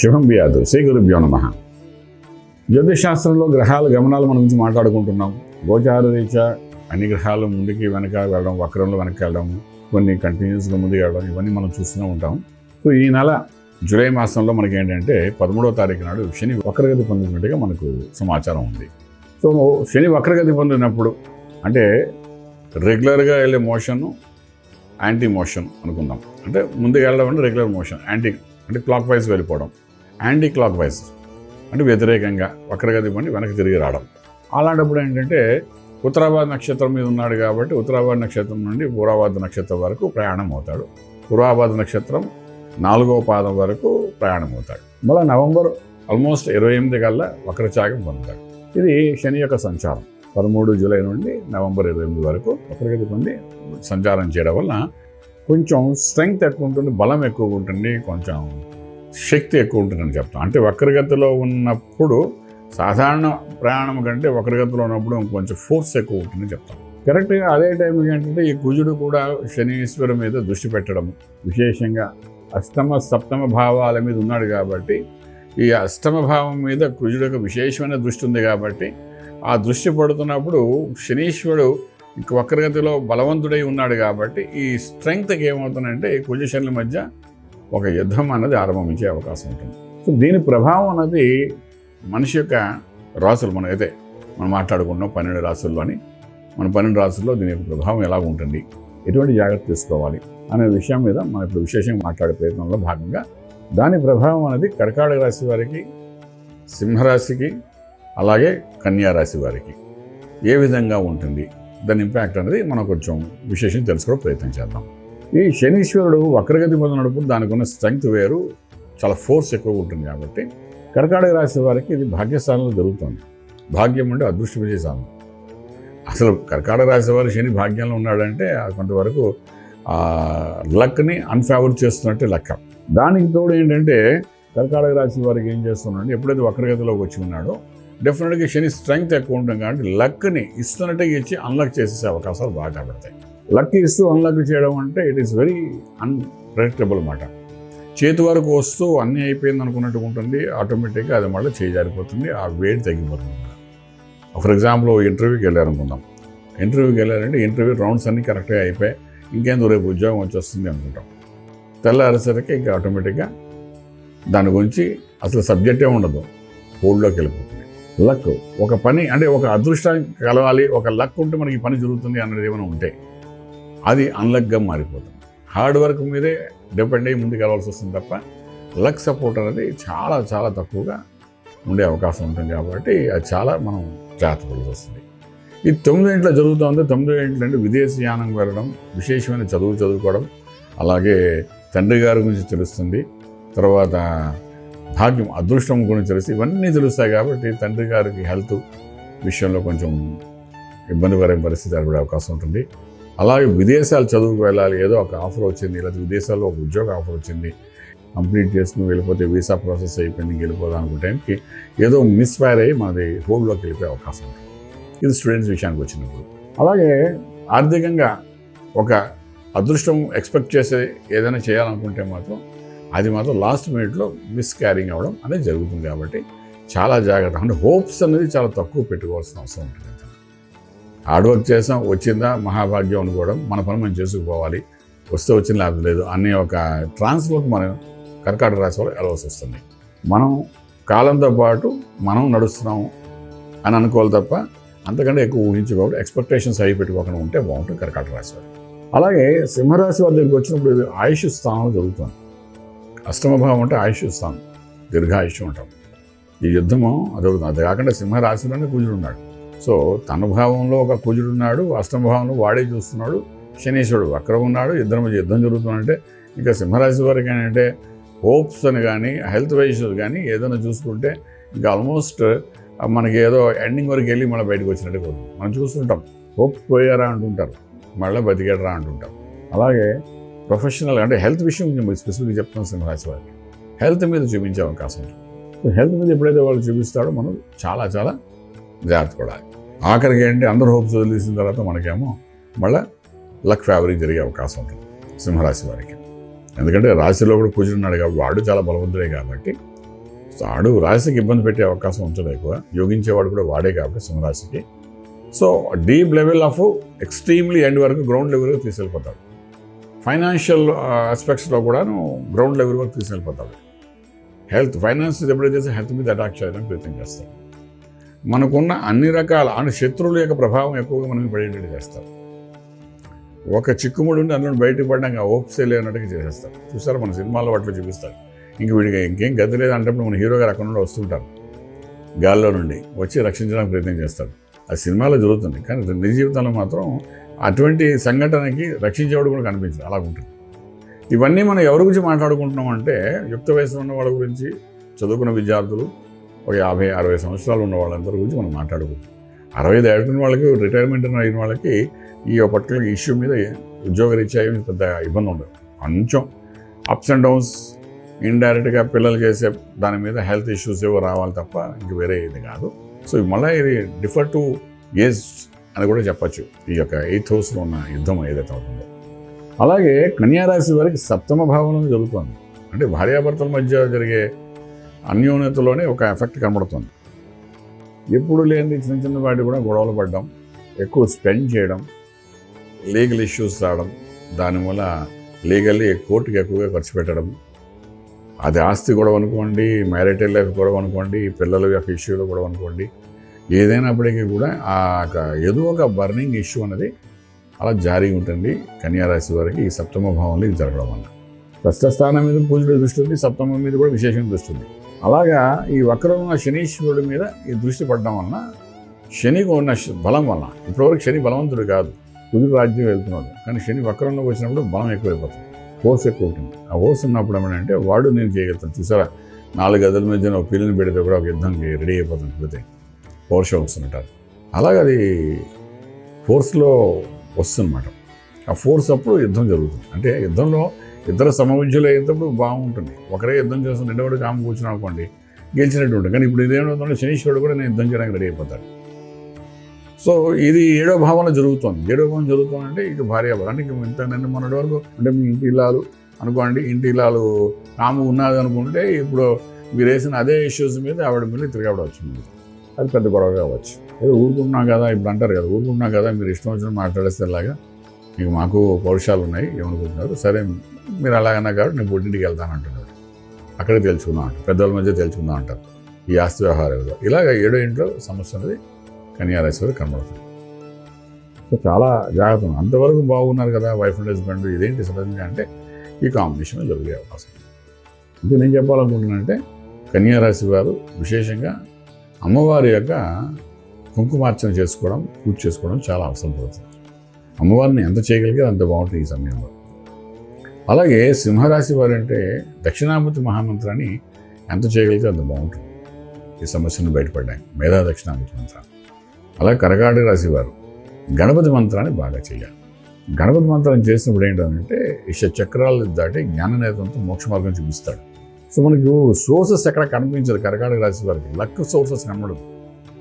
శుభం బియాదు శ్రీ గురుభ్యో నమ. జ్యోతిషాస్త్రంలో గ్రహాల గమనాలు మన గురించి మాట్లాడుకుంటున్నాం గోచార రీత్యా అన్ని గ్రహాలు ముందుకి వెనక వెళ్ళడం వక్రంలో వెనక్కి వెళ్ళడం కొన్ని కంటిన్యూస్గా ముందుకు వెళ్ళడం ఇవన్నీ మనం చూస్తూనే ఉంటాం. సో ఈ నెల జూలై మాసంలో మనకి ఏంటంటే పదమూడవ తారీఖు నాడు శని వక్రగతి పొందినట్టుగా మనకు సమాచారం ఉంది. సో శని వక్రగతి పొందినప్పుడు అంటే రెగ్యులర్గా వెళ్ళే మోషన్ యాంటీ మోషన్ అనుకుందాం. అంటే ముందుకు వెళ్ళడం అంటే రెగ్యులర్ మోషన్ యాంటీ అంటే క్లాక్ వైజ్ వెళ్ళిపోవడం. యాంటీ క్లాక్ వైజ్ అంటే వ్యతిరేకంగా వక్రగతి పండి వెనక్కి తిరిగి రావడం. అలాంటప్పుడు ఏంటంటే ఉత్తరాబాద్ నక్షత్రం మీద ఉన్నాడు కాబట్టి ఉత్తరాబాద్ నక్షత్రం నుండి పూరాబాద్ నక్షత్రం వరకు ప్రయాణం అవుతాడు. పూర్వాబాద్ నక్షత్రం నాలుగవ పాదం వరకు ప్రయాణం అవుతాడు. మళ్ళీ నవంబర్ ఆల్మోస్ట్ ఇరవై ఎనిమిది కల్లా వక్రచాగం పొందుతాడు. ఇది శని యొక్క సంచారం. పదమూడు జూలై నుండి నవంబర్ ఇరవై ఎనిమిది వరకు వక్రగతి పొంది సంచారం చేయడం వల్ల కొంచెం స్ట్రెంగ్త్ ఎక్కువ ఉంటుంది బలం ఎక్కువ ఉంటుంది కొంచెం శక్తి ఎక్కువ ఉంటుందని చెప్తాం. అంటే వక్రగతిలో ఉన్నప్పుడు సాధారణ ప్రయాణం కంటే వక్రగతిలో ఉన్నప్పుడు కొంచెం ఫోర్స్ ఎక్కువ ఉంటుందని చెప్తాం. కరెక్ట్గా అదే టైంకి ఏంటంటే ఈ కుజుడు కూడా శనీశ్వరం మీద దృష్టి పెట్టడం. విశేషంగా అష్టమ సప్తమ భావాల మీద ఉన్నాడు కాబట్టి ఈ అష్టమ భావం మీద కుజుడికి విశేషమైన దృష్టి ఉంది కాబట్టి ఆ దృష్టి పడుతున్నప్పుడు శనీశ్వరుడు వక్రగతిలో బలవంతుడై ఉన్నాడు కాబట్టి ఈ స్ట్రెంగ్త్కి ఏమవుతుందంటే ఈ పొజిషన్ల మధ్య ఒక యుద్ధం అన్నది ఆరంభించే అవకాశం ఉంటుంది. సో దీని ప్రభావం అన్నది మనిషి యొక్క రాసులు మనం అయితే మనం మాట్లాడుకున్నాం పన్నెండు రాసుల్లోని మన పన్నెండు రాసుల్లో దీని యొక్క ప్రభావం ఎలా ఉంటుంది? ఎటువంటి జాగ్రత్త తీసుకోవాలి అనే విషయం మీద మనం ఇప్పుడు విశేషంగా మాట్లాడే ప్రయత్నంలో భాగంగా దాని ప్రభావం అనేది కర్కాటక రాశి వారికి సింహరాశికి అలాగే కన్యా రాశి వారికి ఏ విధంగా ఉంటుంది? దాని ఇంపాక్ట్ అనేది మనం కొంచెం విశేషం తెలుసుకోవడం ప్రయత్నం చేద్దాం. ఈ శనీశ్వరుడు వక్రగతి పొందినప్పుడు దానికి ఉన్న స్ట్రెంగ్త్ వేరు చాలా ఫోర్స్ ఎక్కువ ఉంటుంది కాబట్టి కర్కాటక రాశి వారికి ఇది భాగ్యస్థానంలో జరుగుతుంది. భాగ్యం అంటే అదృష్ట విజయస్థానం. అసలు కర్కాటక రాశి వారు శని భాగ్యంలో ఉన్నాడంటే కొంతవరకు లక్ని అన్ఫేవర్ చేస్తున్నట్టే లెక్క. దానికి తోడు ఏంటంటే కర్కాటక రాశి వారికి ఏం చేస్తున్నాడు ఎప్పుడైతే వక్రగతిలోకి వచ్చి ఉన్నాడో డెఫినెట్గా శని స్ట్రెంగ్త్ ఎక్కువ ఉంటుంది కాబట్టి లక్ని ఇస్తున్నట్టుగా ఇచ్చి అన్లక్ చేసే అవకాశాలు బాగా కనబడతాయి. లక్ ఇస్తూ అన్లక్ చేయడం అంటే ఇట్ ఈస్ వెరీ అన్ప్రెడిక్టబుల్ మాట. చేతి వరకు వస్తూ అన్నీ అయిపోయింది అనుకున్నట్టు ఉంటుంది. ఆటోమేటిక్గా అది మళ్ళీ చేయజారిపోతుంది ఆ వేడి తగ్గిపోతుంది. ఫర్ ఎగ్జాంపుల్ ఇంటర్వ్యూకి వెళ్ళారనుకుందాం. ఇంటర్వ్యూకి వెళ్ళారంటే ఇంటర్వ్యూ రౌండ్స్ అన్నీ కరెక్ట్గా అయిపోయి ఇంకేందో రేపు ఉద్యోగం వచ్చేస్తుంది అనుకుంటాం. తెల్లారేసరికి ఇంకా ఆటోమేటిక్గా దాని గురించి అసలు సబ్జెక్టే ఉండదు. హోల్డ్లోకి వెళ్ళిపోతుంది. లక్. ఒక పని అంటే ఒక అదృష్టం కలవాలి ఒక లక్ ఉంటే మనకి పని జరుగుతుంది అన్నది ఏమైనా ఉంటే అది అన్లక్గా మారిపోతుంది. హార్డ్ వర్క్ మీదే డిపెండ్ అయ్యి ముందుకు వెళ్ళాల్సి వస్తుంది తప్ప లక్ సపోర్ట్ అనేది చాలా చాలా తక్కువగా ఉండే అవకాశం ఉంటుంది కాబట్టి అది చాలా మనం జాగ్రత్త పడాల్సి వస్తుంది. ఈ తొమ్మిది ఇంట్లో జరుగుతుంది తొమ్మిది ఇంట్లో అంటే విదేశీయానం వెళ్ళడం విశేషమైన చదువు చదువుకోవడం అలాగే తండ్రి గారి గురించి తెలుస్తుంది. తర్వాత భాగ్యం అదృష్టం గురించి తెలుసు ఇవన్నీ తెలుస్తాయి కాబట్టి తండ్రి గారికి హెల్త్ విషయంలో కొంచెం ఇబ్బందికరమైన పరిస్థితి ఏర్పడే అవకాశం ఉంటుంది. అలాగే విదేశాలు చదువుకు వెళ్ళాలి ఏదో ఒక ఆఫర్ వచ్చింది లేదా విదేశాల్లో ఒక ఉద్యోగ ఆఫర్ వచ్చింది కంప్లీట్ చేసుకుని వెళ్ళిపోతే వీసా ప్రాసెస్ అయిపోయింది వెళ్ళిపోదాం అనుకునే టైంకి ఏదో మిస్ఫైర్ అయ్యి మనది హోమ్లోకి వెళ్ళిపోయే అవకాశం ఉంటుంది. ఇది స్టూడెంట్స్ విషయానికి వచ్చినప్పుడు. అలాగే ఆర్థికంగా ఒక అదృష్టం ఎక్స్పెక్ట్ చేసే ఏదైనా చేయాలనుకుంటే మాత్రం అది మాత్రం లాస్ట్ మినిట్లో మిస్ క్యారింగ్ అవ్వడం అనేది జరుగుతుంది కాబట్టి చాలా జాగ్రత్త. అంటే హోప్స్ అనేది చాలా తక్కువ పెట్టుకోవాల్సిన అవసరం ఉంటుంది హార్డ్ వర్క్ చేసాం వచ్చిందా మహాభాగ్యం అనుకోవడం మన పని మనం చేసుకుపోవాలి. వస్తే వచ్చిన లాభం లేదు అనే ఒక ట్రాన్స్ఫర్కి మనం కర్కాటక రాశి వాళ్ళు వెళ్ళవలసి వస్తుంది. మనం కాలంతో పాటు మనం నడుస్తున్నాము అని అనుకోవాలి తప్ప అంతకంటే ఎక్కువ ఊహించుకోవడం ఎక్స్పెక్టేషన్స్ అవి పెట్టుకోకుండా ఉంటే బాగుంటుంది కర్కాటక రాశి వారు అలాగే సింహరాశి వారి దగ్గరికి వచ్చినప్పుడు ఇది ఆయుష్ స్థానం జరుగుతుంది. అష్టమ భావం అంటే ఆయుష్ స్థానం దీర్ఘాయుష్యం ఉంటాం. ఈ యుద్ధము అదవుతుంది అది కాకుండా సింహరాశిలోనే కుజుడు ఉన్నాడు సో తన భావంలో ఒక కుజుడున్నాడు అష్టమభావంలో అష్టమ భావంలో వాడే చూస్తున్నాడు శనీశ్వరుడు అక్కడ ఉన్నాడు ఇద్దరి మధ్య యుద్ధం జరుగుతుందంటే ఇంకా సింహరాశి వారికి ఏంటంటే హోప్స్ అని కానీ హెల్త్ వైష్యూస్ కానీ ఏదైనా చూసుకుంటే ఇంకా ఆల్మోస్ట్ మనకి ఏదో ఎండింగ్ వరకు వెళ్ళి మళ్ళీ బయటకు వచ్చినట్టు పోతుంది. మనం చూస్తుంటాం హోప్స్ పోయారా అంటుంటారు మళ్ళీ బతికేడరా అంటుంటారు. అలాగే ప్రొఫెషనల్ అంటే హెల్త్ విషయం కొంచెం స్పెసిఫిక్గా చెప్తాను సింహరాశి వారికి హెల్త్ మీద చూపించే అవకాశం ఉంటుంది. సో హెల్త్ మీద ఎప్పుడైతే వాళ్ళు చూపిస్తాడో మనం చాలా చాలా జాగ్రత్త పడాలి ఆఖరికి ఏంటి? అందరు హోప్స్ వదిలేసిన తర్వాత మనకేమో మళ్ళీ లక్ ఫేవరింగ్ జరిగే అవకాశం ఉంటుంది సింహరాశి వారికి ఎందుకంటే రాశిలో కూడా కూర్చున్నాడు కాబట్టి వాడు చాలా బలవంతుడే కాబట్టి సో ఆడు రాశికి ఇబ్బంది పెట్టే అవకాశం ఉంటుంది ఎక్కువ. యోగించేవాడు కూడా వాడే కాబట్టి సింహరాశికి so deep level of extremely end వరకు గ్రౌండ్ లెవెల్ వరకు తీసుకెళ్ళిపోతాడు. ఫైనాన్షియల్ ఆస్పెక్ట్స్లో కూడాను గ్రౌండ్ లెవెల్ వరకు తీసుకెళ్ళిపోతాడు. హెల్త్ ఫైనాన్స్ ఎప్పుడైతే చేస్తే హెల్త్ మీద అటాక్ చేయడానికి ప్రయత్నం చేస్తారు మనకున్న అన్ని రకాల అంటే శత్రువుల యొక్క ప్రభావం ఎక్కువగా మనం పడేటట్టు చేస్తారు ఒక చిక్కుముడి ఉండి అందులో బయటకు పడడానికి ఆ ఓప్సే లేనట్టుగా చేసేస్తారు చూస్తారు మన సినిమాలో వాటిలో చూపిస్తారు. ఇంక వీడికి ఇంకేం గది లేదు అంటప్పుడు మన హీరో గారు అక్కడ నుండి వస్తుంటారు గాల్లో నుండి వచ్చి రక్షించడానికి ప్రయత్నం చేస్తాడు. ఆ సినిమాలో జరుగుతుంది. కానీ నిజ జీవితంలో మాత్రం అటువంటి సంఘటనకి రక్షించేవాడు కూడా కనిపించదు. అలా ఉంటుంది. ఇవన్నీ మనం ఎవరి గురించి మాట్లాడుకుంటున్నాం అంటే యుక్త వయసులో ఉన్న వాళ్ళ గురించి చదువుకున్న విద్యార్థులు ఒక యాభై అరవై సంవత్సరాలు ఉన్న వాళ్ళందరి గురించి మనం మాట్లాడుకుంటాం అరవై దాటిన వాళ్ళకి రిటైర్మెంట్ అయిన వాళ్ళకి ఈ పర్టికులర్ ఇష్యూ మీద ఉద్యోగరీత్యా ఏమి పెద్ద ఇబ్బంది ఉండదు. కొంచెం అప్స్ అండ్ డౌన్స్ ఇండైరెక్ట్గా పిల్లలు చేసే దాని మీద హెల్త్ ఇష్యూస్ ఏవో రావాలి తప్ప ఇంక వేరే ఇది కాదు. సో మళ్ళీ ఇది డిఫర్ టు ఏజ్ అని కూడా చెప్పచ్చు. ఈ యొక్క ఎయిత్ హౌస్లో ఉన్న యుద్ధం ఏదైతే అవుతుందో. అలాగే కన్యారాశి వారికి సప్తమ భావంలో జరుగుతుంది. అంటే భార్యాభర్తల మధ్య జరిగే అన్యోన్యతలోనే ఒక ఎఫెక్ట్ కనబడుతుంది. ఎప్పుడు లేని చిన్న చిన్న వాటి కూడా గొడవలు పడడం ఎక్కువ స్పెండ్ చేయడం లీగల్ ఇష్యూస్ రావడం దానివల్ల లీగల్లీ కోర్టుకి ఎక్కువగా ఖర్చు పెట్టడం అది ఆస్తి గొడవ అనుకోండి మ్యారిటల్ లైఫ్ గొడవ అనుకోండి పిల్లల యొక్క ఇష్యూలో గొడవ అనుకోండి ఏదైనప్పటికీ కూడా ఆ యొక్క ఏదో ఒక బర్నింగ్ ఇష్యూ అనేది అలా జారీ ఉంటుంది. కన్యారాశి వారికి ఈ సప్తమ భావంలో ఇది జరగడం వల్ల. ప్రస్తుత స్థానం మీద పూజలు దృష్టి ఉంది సప్తమం మీద కూడా విశేషం దృష్టి ఉంది అలాగా ఈ వక్రం ఉన్న శనీశ్వరుడి మీద ఈ దృష్టి పడడం వలన శనికి ఉన్న బలం వలన ఇప్పటివరకు శని బలవంతుడు కాదు. కుదురు రాజ్యం వెళ్తున్నాడు. కానీ శని వక్రంలోకి వచ్చినప్పుడు బలం ఎక్కువైపోతుంది. ఫోర్స్ ఎక్కువ ఉంటుంది ఆ ఫోర్స్ ఉన్నప్పుడు ఏమంటే వాడు నేను చేయగలుగుతాను. చూసారా? నాలుగు గదుల మధ్యన ఒక పిల్లని పెడితే కూడా ఒక యుద్ధంకి రెడీ అయిపోతుంది. పోతే పౌరుషం వస్తుంటారు అలాగే అది ఫోర్స్లో వస్తుందన్నమాట. ఆ ఫోర్స్ అప్పుడు యుద్ధం జరుగుతుంది. అంటే యుద్ధంలో ఇద్దరు సమవిద్యులు అయ్యేటప్పుడు బాగుంటుంది. ఒకరే యుద్ధం చేస్తున్న రెండోడు కామ కూర్చున్నాం అనుకోండి గెలిచినట్టు ఉంటుంది. కానీ ఇప్పుడు ఇదేమవుతుందంటే శనీశ్వరుడు కూడా నేను యుద్ధం చేయడానికి రెడీ అయిపోతాడు. సో ఇది ఏడో భావంలో జరుగుతుంది. ఏడో భావం జరుగుతుందంటే ఇక భార్య అంటే ఇంత నిన్న మొన్నటి వరకు అంటే మీ ఇంటి ఇల్లాలు అనుకోండి ఇంటి ఇల్లాలు కాము ఉన్నది అనుకుంటే ఇప్పుడు మీరు వేసిన అదే ఇష్యూస్ మీద ఆవిడ మళ్ళీ తిరగబడవచ్చు. వచ్చింది అది పెద్ద గొడవ కావచ్చు. ఏదో ఊరుకుంటున్నాం కదా ఇప్పుడు అంటారు కదా ఊరుకుంటున్నాం కదా మీరు ఇష్టం వచ్చిన మాట్లాడేస్తేలాగా మీకు మాకు పౌరుషాలు ఉన్నాయి ఏమనుకుంటున్నారు? సరే మీరు అలాగన్నా కాబట్టి నేను పుట్టింటికి వెళ్తాను అంటున్నారు. అక్కడే తెలుసుకుందాం అంటారు. పెద్దవాళ్ళ మధ్య తెలుసుకుందాం అంటారు. ఈ ఆస్తి వ్యవహారాలు ఇలాగ ఏడో ఇంట్లో సమస్య అనేది కన్యారాశి కనబడుతుంది సో చాలా జాగ్రత్త ఉంది. అంతవరకు బాగున్నారు కదా వైఫ్ అండ్ హస్బెండ్ ఇదేంటి సడన్గా అంటే ఈ కాంబినేషన్ జరిగే అవకాశం. ఇంకా ఇది నేను చెప్పాలనుకుంటున్నానంటే కన్యారాశి వారు విశేషంగా అమ్మవారి యొక్క కుంకుమార్చన చేసుకోవడం పూజ చేసుకోవడం చాలా అవసరం పడుతుంది. అమ్మవారిని ఎంత చేయగలిగే అంత బాగుంటుంది ఈ సమయంలో. అలాగే సింహరాశి వారు అంటే దక్షిణామూర్తి మహామంత్రాన్ని ఎంత చేయగలిగితే అంత బాగుంటుంది. ఈ సమస్యను బయటపడ్డాయి. మేధా దక్షిణామూర్తి మంత్రం అలాగే కరగాడి రాశి వారు గణపతి మంత్రాన్ని బాగా చేయాలి. గణపతి మంత్రం చేసినప్పుడు ఏంటంటే ఇష చక్రాలు దాటి జ్ఞాన నేతంతో మోక్ష మార్గం చూపిస్తాడు. సో మనకు సోర్సెస్ ఎక్కడ కనిపించదు కర్కాటక రాశి వారికి. లక్ సోర్సెస్ కనబడదు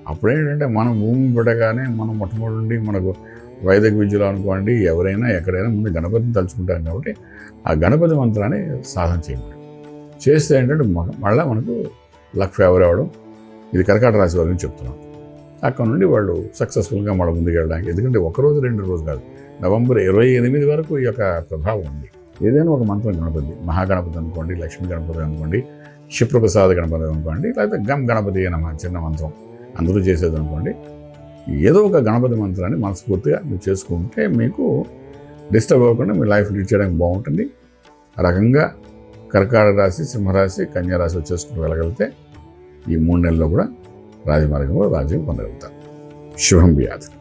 అప్పుడు ఏంటంటే మనం భూమి పెట్టగానే మనం మొట్టమొదటి నుండి మనకు వైదిక విద్యలో అనుకోండి ఎవరైనా ఎక్కడైనా ముందు గణపతిని తలుచుకుంటాం కాబట్టి ఆ గణపతి మంత్రాన్ని సాధన చేయమని. చేస్తే ఏంటంటే మళ్ళీ మనకు లక్ ఫేవర్ అవ్వడం. ఇది కర్కాటక రాశి వారిని చెప్తున్నాం. అక్కడ నుండి వాళ్ళు సక్సెస్ఫుల్గా మన ముందుకు వెళ్ళడానికి ఎందుకంటే ఒకరోజు రెండు రోజు కాదు. నవంబర్ ఇరవై ఎనిమిది వరకు ఈ యొక్క ప్రభావం ఉంది. ఏదైనా ఒక మంత్రం గణపతి మహాగణపతి అనుకోండి లక్ష్మీ గణపతి అనుకోండి క్షిప్రప్రసాద గణపతి అనుకోండి లేకపోతే గమ్ గణపతి అనే చిన్న మంత్రం అందరూ చేసేది అనుకోండి ఏదో ఒక గణపతి మంత్రాన్ని మనస్ఫూర్తిగా మీరు చేసుకుంటే మీకు డిస్టర్బ్ అవ్వకుండా మీ లైఫ్ లీడ్ చేయడానికి బాగుంటుంది. ఆ రకంగా కర్కాటక రాశి సింహరాశి కన్యారాశి రాశి వెళ్ళగలిగితే ఈ మూడు నెలల్లో కూడా రాజమార్గంలో రాజ్యం పొందగలుగుతారు. శుభం వ్యాధి.